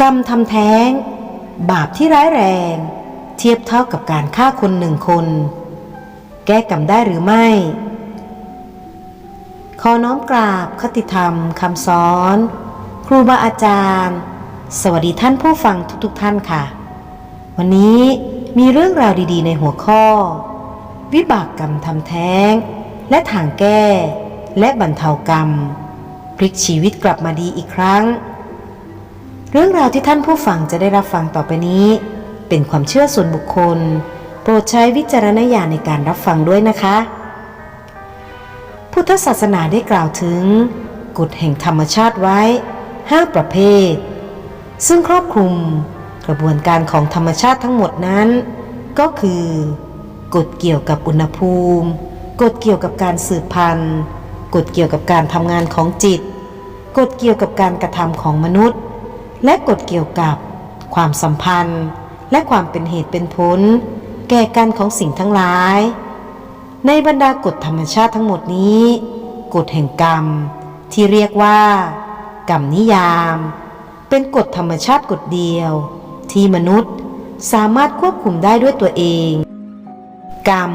กรรมทำแท้ง บาปที่ร้ายแรง เทียบเท่ากับการฆ่าคนหนึ่งคน แก้กรรมได้หรือไม่ ขอน้อมกราบคติธรรมคำสอน ครูบาอาจารย์ สวัสดีท่านผู้ฟังทุกๆทท่านค่ะ วันนี้มีเรื่องราวดีๆ ในหัวข้อ วิบากกรรมทำแท้ง และทางแก้ และบรรเทากรรม พลิกชีวิตกลับมาดีอีกครั้ง เรื่องราวที่ท่านผู้ฟังจะได้รับฟังต่อไปนี้ เป็นความเชื่อส่วนบุคคล โปรดใช้วิจารณญาณในการรับฟังด้วยนะคะ พุทธศาสนาได้กล่าวถึง กฎแห่งธรรมชาติไว้ 5 ประเภท ซึ่งครอบคลุมกระบวนการของธรรมชาติทั้งหมดนั้น ก็คือ กฎเกี่ยวกับอุณหภูมิ กฎเกี่ยวกับการสืบพันธุ์ กฎเกี่ยวกับการทำงานของจิต กฎเกี่ยวกับการกระทำของมนุษย์ และกฎเกี่ยวกับ ความสัมพันธ์ และความเป็นเหตุเป็นผล แก่กันของสิ่งทั้งหลาย ในบรรดากฎธรรมชาติทั้งหมดนี้ กฎแห่งกรรม ที่เรียกว่า กรรมนิยาม เป็นกฎธรรมชาติกฎเดียว ที่มนุษย์สามารถควบคุมได้ด้วยตัวเอง กรรม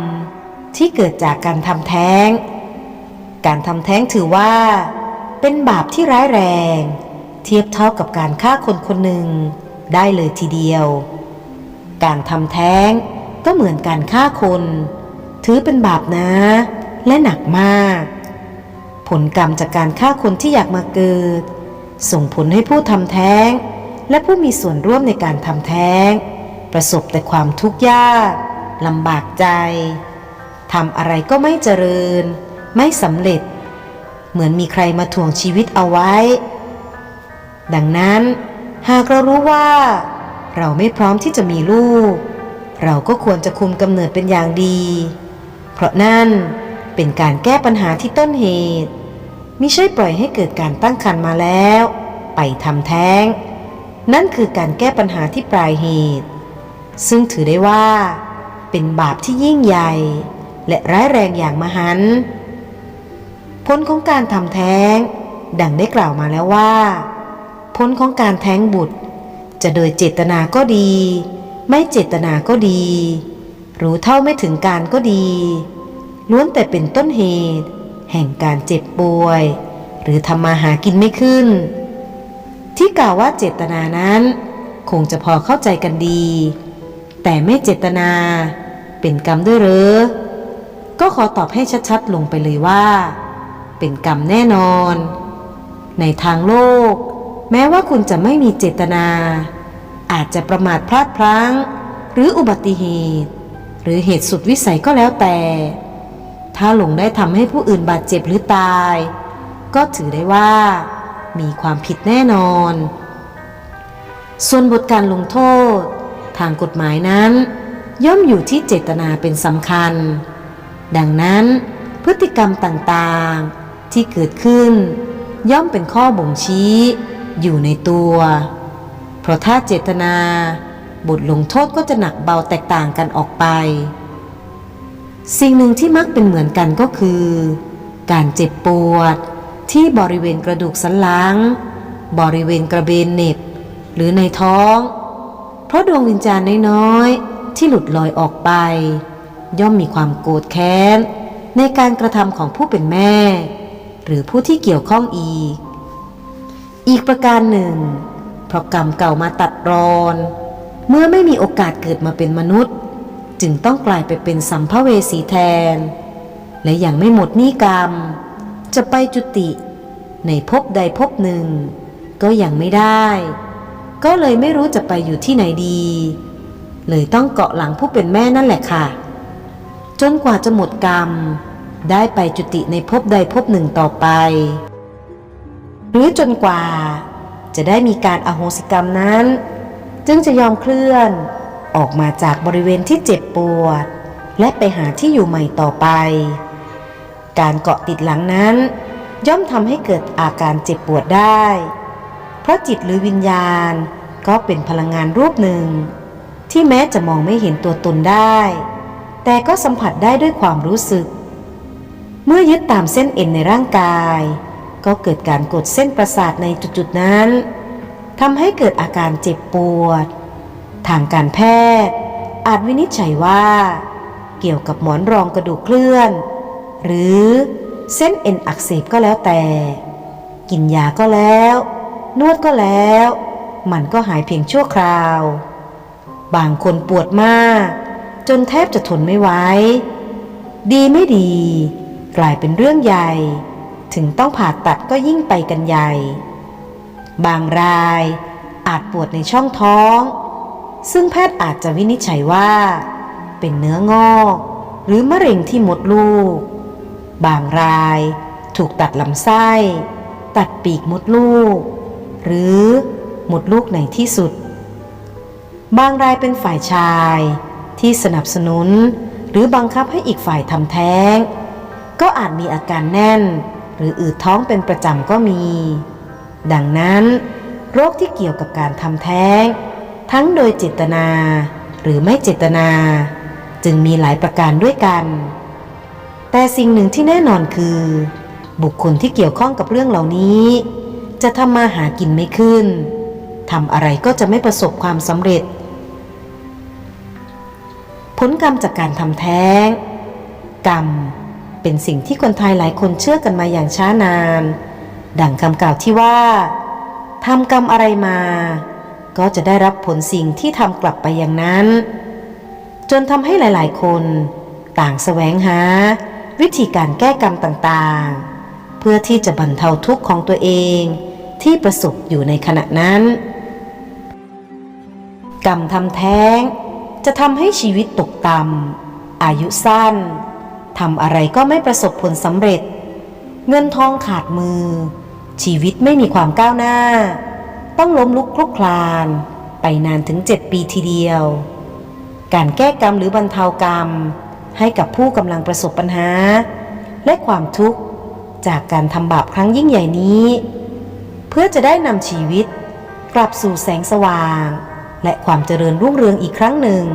ที่เกิดจากการทำแท้ง การทำแท้งถือว่า เป็นบาปที่ร้ายแรง เทียบเท่ากับการฆ่าคนคนหนึ่งได้เลยทีเดียว การทำแท้งก็เหมือนการฆ่าคน ถือเป็นบาปนะ และหนักมาก ผลกรรมจากการฆ่าคนที่อยากมาเกิด ส่งผลให้ผู้ทำแท้ง และผู้มีส่วนร่วมในการทำแท้ง ประสบแต่ความทุกข์ยากลำบากใจทำอะไรก็ไม่เจริญ ไม่สำเร็จ เหมือนมีใครมาถ่วงชีวิตเอาไว้ ดังนั้น หากเรารู้ว่า เราไม่พร้อมที่จะมีลูก เราก็ควรจะคุมกำเนิดเป็นอย่างดี เพราะนั่นเป็นการแก้ปัญหาที่ต้นเหตุมิใช่ปล่อยให้เกิดการตั้งครรภ์มาแล้ว ไปทำแท้ง นั่นคือการแก้ปัญหาที่ปลายเหตุ ซึ่งถือได้ว่า เป็นบาปที่ยิ่งใหญ่ และร้ายแรงอย่างมหันต์ผลของการทำแท้ง ดังได้กล่าวมาแล้วว่า ผลของการแท้งบุตร จะโดยเจตนาก็ดี ไม่เจตนาก็ดี รู้เท่าไม่ถึงการก็ดี ล้วนแต่เป็นต้นเหตุ แห่งการเจ็บป่วย หรือทำมาหากินไม่ขึ้น ที่กล่าวว่าเจตนานั้น คงจะพอเข้าใจกันดี แต่ไม่เจตนาเป็นกรรมด้วยหรอก็ขอตอบให้ชัดๆ ลงไปเลยว่า เป็นกรรมแน่นอน ในทางโลก แม้ว่าคุณจะไม่มีเจตนา อาจจะประมาทพลาดพลั้ง หรืออุบัติเหตุ หรือเหตุสุดวิสัยก็แล้วแต่ ถ้าหลงได้ทำให้ผู้อื่นบาดเจ็บหรือตาย ก็ถือได้ว่า มีความผิดแน่นอน ส่วนบทการลงโทษ ทางกฎหมายนั้น ย่อมอยู่ที่เจตนาเป็นสำคัญ ดังนั้นพฤติกรรมต่างๆที่เกิดขึ้น ย่อมเป็นข้อบ่งชี้ อยู่ในตัว เพราะถ้าเจตนาบทลงโทษก็จะหนักเบาแตกต่างกันออกไป สิ่งหนึ่งที่มักเป็นเหมือนกันก็คือ การเจ็บปวดที่บริเวณกระดูกสันหลัง บริเวณกระเบนเน็บ หรือในท้อง เพราะดวงวิญญาณน้อยๆ ที่หลุดลอยออกไป ย่อมมีความโกรธแค้น ในการกระทำของผู้เป็นแม่ หรือผู้ที่เกี่ยวข้องอีก อีกประการหนึ่ง เพราะกรรมเก่ามาตัดรอน เมื่อไม่มีโอกาสเกิดมาเป็นมนุษย์ จึงต้องกลายไปเป็นสัมภเวสีแทน และยังไม่หมดนี้กรรม จะไปจุติในภพใดภพหนึ่ง ก็ยังไม่ได้ ก็เลยไม่รู้จะไปอยู่ที่ไหนดี เลยต้องเกาะหลังผู้เป็นแม่นั่นแหละค่ะ จนกว่าจะหมดกรรม ได้ไปจุติในภพใดภพหนึ่งต่อไป หรือจนกว่า จะได้มีการอโหสิกรรมนั้น จึงจะยอมเคลื่อนออกมาจากบริเวณที่เจ็บปวด และไปหาที่อยู่ใหม่ต่อไป การเกาะติดหลังนั้น ย่อมทำให้เกิดอาการเจ็บปวดได้ เพราะจิตหรือวิญญาณก็เป็นพลังงานรูปหนึ่ง ที่แม้จะมองไม่เห็นตัวตนได้ แต่ก็สัมผัสได้ด้วยความรู้สึก เมื่อยึดตามเส้นเอ็นในร่างกาย ก็เกิดการกดเส้นประสาทในจุดๆนั้นทำให้เกิดอาการเจ็บปวด ทางการแพทย์ อาจวินิจฉัยว่า เกี่ยวกับหมอนรองกระดูกเคลื่อน หรือเส้นเอ็นอักเสบก็แล้วแต่ กินยาก็แล้ว นวดก็แล้ว มันก็หายเพียงชั่วคราว บางคนปวดมาก จนแทบจะทนไม่ไหวดีไม่ดี กลายเป็นเรื่องใหญ่ ถึงต้องผ่าตัดก็ยิ่งไปกันใหญ่ บางรายอาจปวดในช่องท้อง ซึ่งแพทย์อาจจะวินิจฉัยว่า เป็นเนื้องอก หรือมะเร็งที่มดลูก บางรายถูกตัดลำไส้ ตัดปีกมดลูก หรือหมดลูกในที่สุด บางรายเป็นฝ่ายชายที่สนับสนุน หรือบังคับให้อีกฝ่ายทำแท้ง ก็อาจมีอาการแน่น หรืออืดท้องเป็นประจำก็มี ดังนั้น โรคที่เกี่ยวกับการทำแท้ง ทั้งโดยเจตนาหรือไม่เจตนา จึงมีหลายประการด้วยกัน แต่สิ่งหนึ่งที่แน่นอนคือ บุคคลที่เกี่ยวข้องกับเรื่องเหล่านี้ จะทำมาหากินไม่ขึ้นทำอะไรก็จะไม่ประสบความสำเร็จ ผลกรรมจากการทำแท้ง กรรม เป็นสิ่งที่คนไทยหลายคนเชื่อกันมาอย่างช้านาน ดังคำกล่าวที่ว่าทำกรรมอะไรมา ก็จะได้รับผลสิ่งที่ทำกลับไปอย่างนั้น จนทำให้หลายๆ คน ต่างแสวงหา วิธีการแก้กรรมต่างๆ เพื่อที่จะบรรเทาทุกข์ของตัวเองที่ประสบอยู่ในขณะนั้น กรรมทำแท้ง จะทำให้ชีวิตตกต่ำอายุสั้น ทำอะไรก็ไม่ประสบผลสำเร็จ เงินทองขาดมือ ชีวิตไม่มีความก้าวหน้า ต้องล้มลุกคลุกคลาน ไปนานถึง7ปีทีเดียว การแก้กรรมหรือบรรเทากรรม ให้กับผู้กำลังประสบปัญหา และความทุกข์ จากการทำบาปครั้งยิ่งใหญ่นี้ เพื่อจะได้นำชีวิต กลับสู่แสงสว่าง และความเจริญรุ่งเรืองอีกครั้งหนึ่ง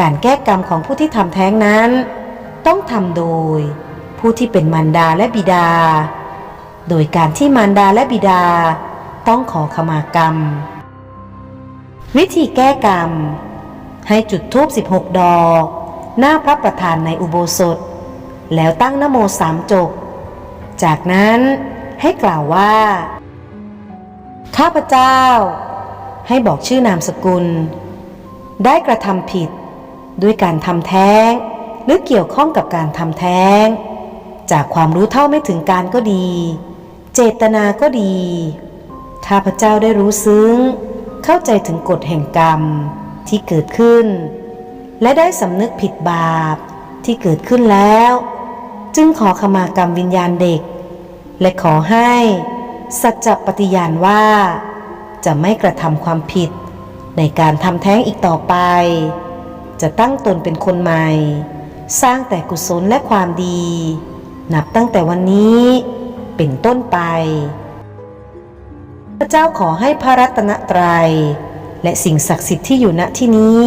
การแก้กรรมของผู้ที่ทำแท้งนั้น ต้องทำโดย ผู้ที่เป็นมารดาและบิดา โดยการที่มารดาและบิดา ต้องขอขมากรรม วิธีแก้กรรม ให้จุดธูป 16 ดอก หน้าพระประธานในอุโบสถ แล้วตั้งนโมสามจบ จากนั้นให้กล่าวว่า ข้าพเจ้า ให้บอกชื่อนามสกุล ได้กระทำผิดด้วยการทำแท้ง หรือเกี่ยวข้องกับการทำแท้ง จากความรู้เท่าไม่ถึงการก็ดี เจตนาก็ดี ข้าพเจ้าได้รู้ซึ้ง เข้าใจถึงกฎแห่งกรรมที่เกิดขึ้น และได้สำนึกผิดบาปที่เกิดขึ้นแล้ว จึงขอขมากรรมวิญญาณเด็ก และขอให้สัจจปฏิญาณว่า จะไม่กระทำความผิดในการทำแท้งอีกต่อไป จะตั้งตนเป็นคนใหม่ สร้างแต่กุศลและความดี นับตั้งแต่วันนี้เป็นต้นไป พระเจ้าขอให้พระรัตนตรัย และสิ่งศักดิ์สิทธิ์ที่อยู่ณที่นี้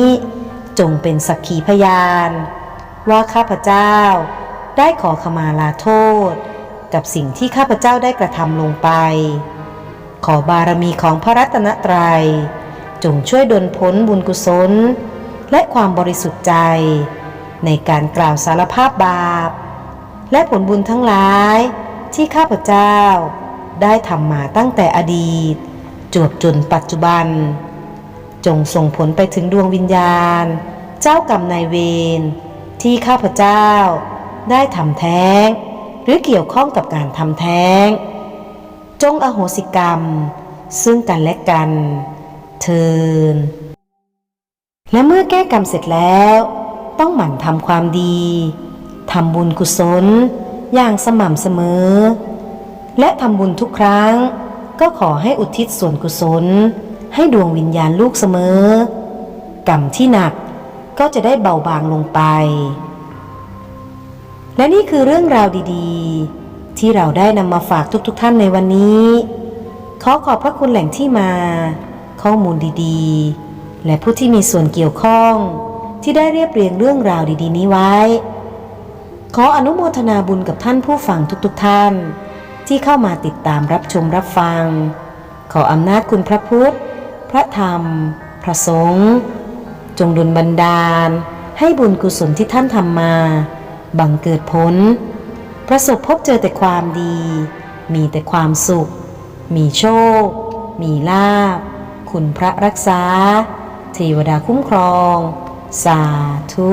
จงเป็นสักขีพยาน ว่าข้าพเจ้าได้ขอขมาลาโทษ กับสิ่งที่ข้าพเจ้าได้กระทำลงไป ขอบารมีของพระรัตนตรัย จงช่วยดลพ้นบุญกุศล และความบริสุทธิ์ใจ ในการกล่าวสารภาพบาป และผลบุญทั้งหลายที่ข้าพเจ้า ได้ทำมาตั้งแต่อดีต จวบจนปัจจุบัน จงส่งผลไปถึงดวงวิญญาณ เจ้ากรรมนายเวรที่ข้าพเจ้า ได้ทำแท้ง หรือเกี่ยวข้องกับการทำแท้ง จงอโหสิกรรม ซึ่งกันและกัน เทินและเมื่อแก้กรรมเสร็จแล้ว ต้องหมั่นทำความดีทำบุญกุศล อย่างสม่ำเสมอ และทำบุญทุกครั้ง ก็ขอให้อุทิศส่วนกุศล ให้ดวงวิญญาณลูกเสมอ กรรมที่หนักก็จะได้เบาบางลงไป และนี่คือเรื่องราวดีๆ ที่เราได้นำมาฝากทุกๆทท่านในวันนี้ ขอขอบพระคุณแหล่งที่มา ข้อมูลดีๆ และผู้ที่มีส่วนเกี่ยวข้อง ที่ได้เรียบเรียงเรื่องราวดีๆ นี้ไว้ ขออนุโมทนาบุญกับท่านผู้ฟังทุกๆทท่าน ที่เข้ามาติดตามรับชมรับฟัง ขออำนาจคุณพระพุทธ พระธรรม พระสงฆ์จงดลบันดาล ให้บุญกุศลที่ท่านทำมา บังเกิดผล ประสบพบเจอแต่ความดี มีแต่ความสุข มีโชค มีลาภคุณพระรักษา เทวดาคุ้มครอง สาธุ